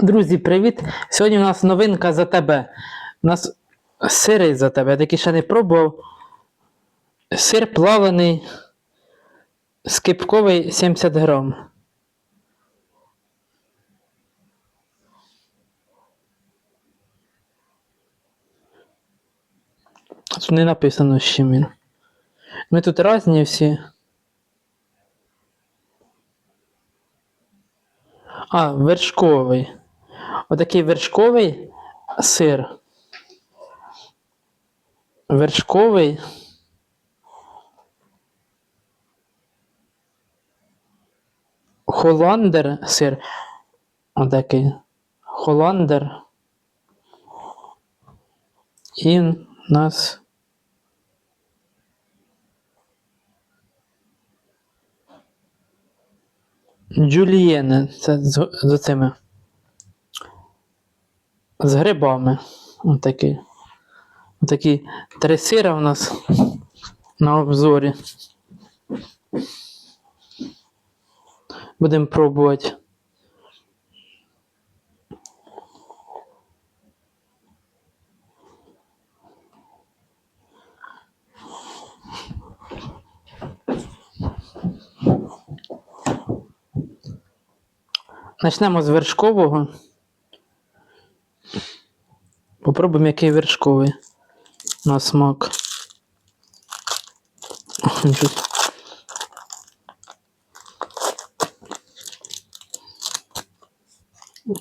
Друзі, привіт! Сьогодні у нас новинка за тебе. У нас сири за тебе. Я такий ще не пробував. Сир плавлений, скипковий 70 грам. Тут не написано з чим він. Ми тут різні всі. А, вершковий. Отакий вершковий сир. Вершковий. Холандер сир. Отакий. Холандер. І нас. Джулієне. Це з, з цими. З грибами. Отакий. Отакі три сира у нас на обзорі. Будемо пробувати. Почнемо з вершкового. Попробуємо, який вершковий на смак.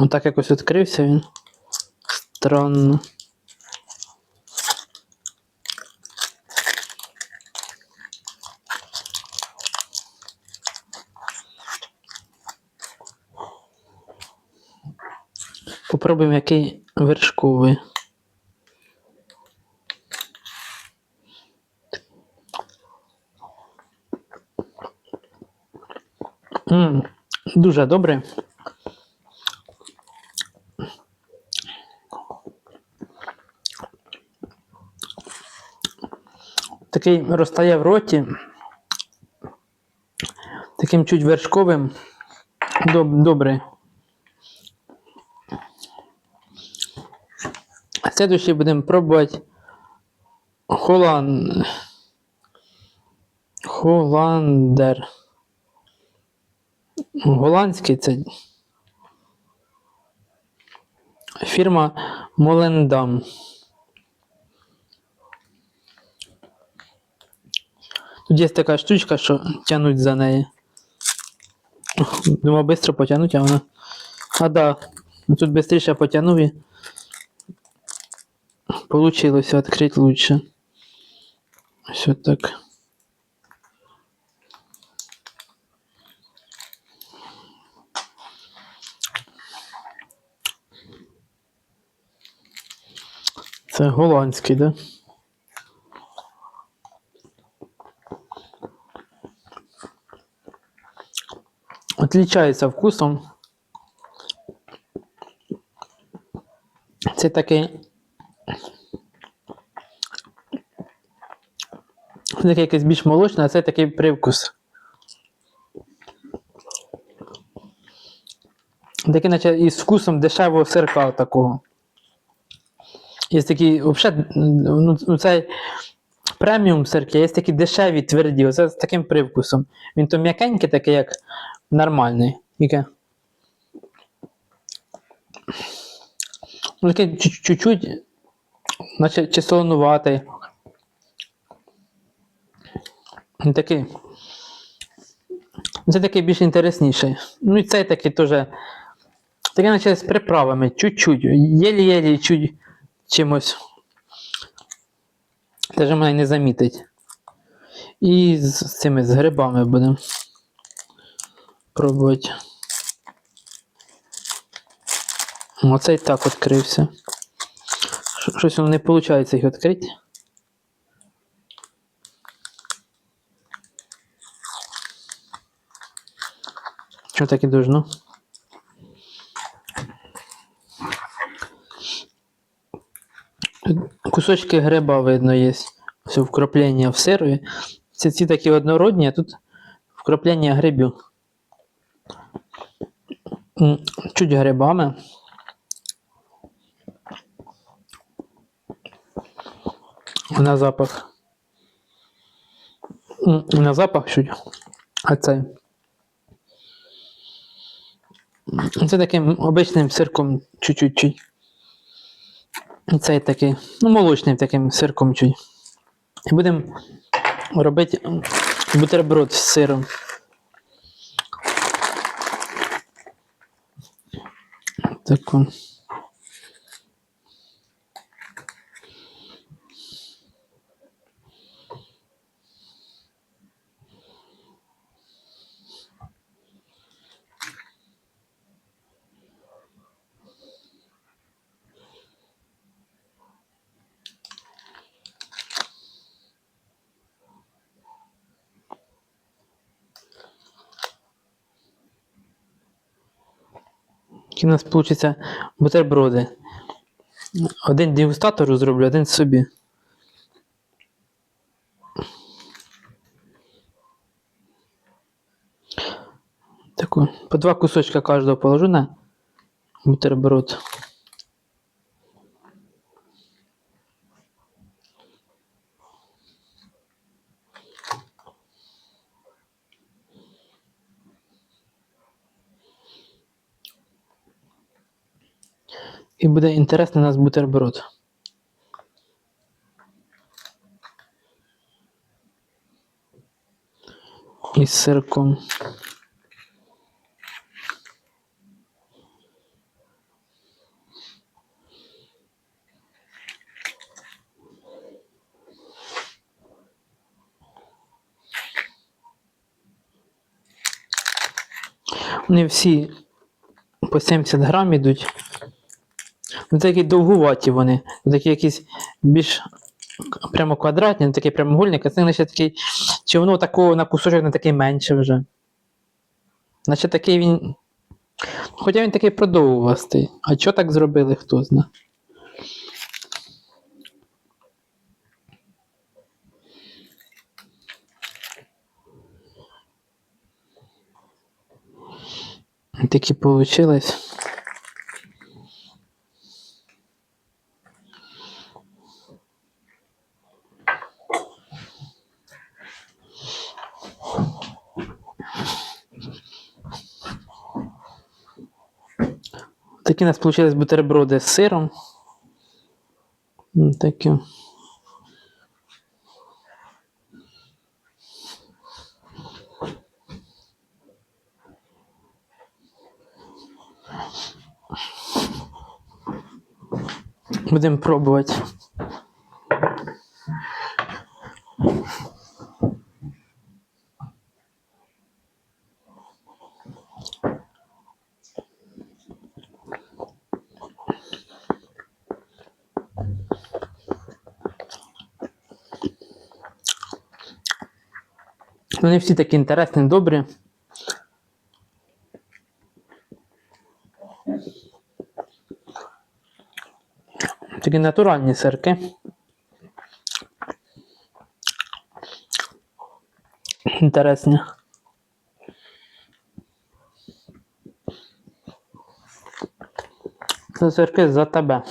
Отак якось відкрився він. Странно. Попробуємо, який вершковий. Дуже добре. Такий розтає в роті. Таким чуть вершковим. Доб- Добре. Следующий будемо пробувати Холан... Холандер. Голландський це фірма Молендам. Тут є така штучка, що тянуть за неї. Думав, швидко потягнуть, а вона. А да, тут швидше потягнув і получилось відкрити лучше. Все так. Це голландський, да? Отличается вкусом. Це такий. Це якесь більш молочне, а це такий привкус. Такий, наче із вкусом дешевого сирка такого. Є такі, взагалі, ну, ну, це преміум сирки, є такі дешеві, тверді, оце з таким привкусом. Він то м'якенький, такий, як нормальний. Яке? Ну, такий чуть- чуть-чуть, наче чи солонуватий. Такий. Це такий більш інтересніший. Ну і цей такий теж. Такий, наче з приправами, чуть-чуть. Єлі-єлі чуть чимось. Даже мене не замітить. І з цими з грибами будемо пробувати. Оцей так відкрився. Щось воно не виходить їх відкрити. Що так і должно? кусочки гриба видно є. Все вкраплення в сирові. Це ці такі однородні, а тут вкраплення грибів. Чуть грибами. На запах. На запах чуть. А цей. Це таким обичним сирком чуть-чуть. Цей такий, ну, молочним таким сирком чуть. І будемо робити бутерброд з сиром. Так. он. Які в нас вийде бутерброди. Один дегустатору зроблю, один собі. Таку, по два кусочка кожного положу на бутерброд. І буде інтересний нас бутерброд. Із сирком. Вони всі по 70 грам ідуть. Ну, такі довгуваті вони. Такі якісь більш прямо квадратні, не такий прямоугольник, а це наче такий. Чи воно такого на кусочок не такий менше вже. Наче такий він. Хоча він такий продовгувастий. А чого так зробили, хто знає. Такі получилось. Такі у нас вийшли бутерброди з сиром. Такі. Будемо пробувати. Вони всі такі інтересні, добрі. Такі натуральні сирки. Інтересні. Це сирки за тебе.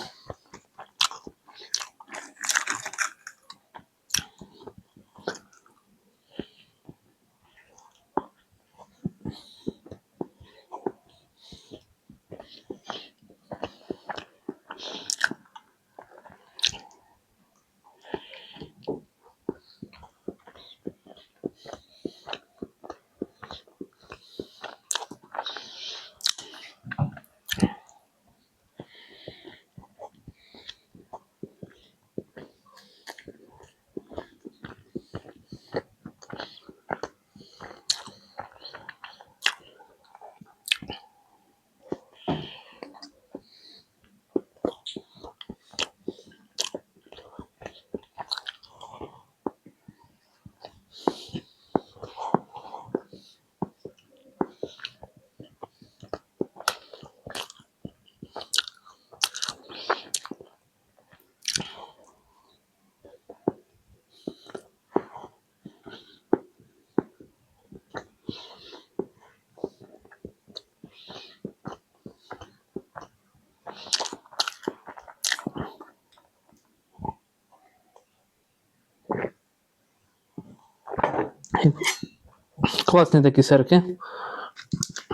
Класні такі сирки.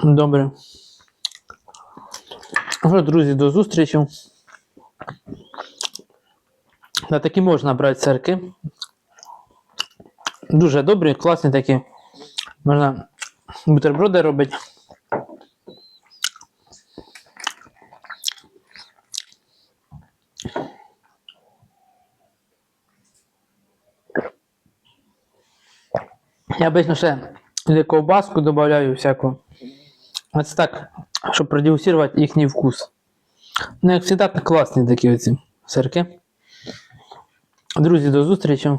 Добре. Ну, друзі, до зустрічі. На такі можна брати сирки. Дуже добрі, класні такі. Можна бутерброди робити. Я обычно ще туди ковбаску додаю всяку. А так, щоб продегустувати їхній вкус. Ну, як завжди, класні такі оці сирки. Друзі, до зустрічі.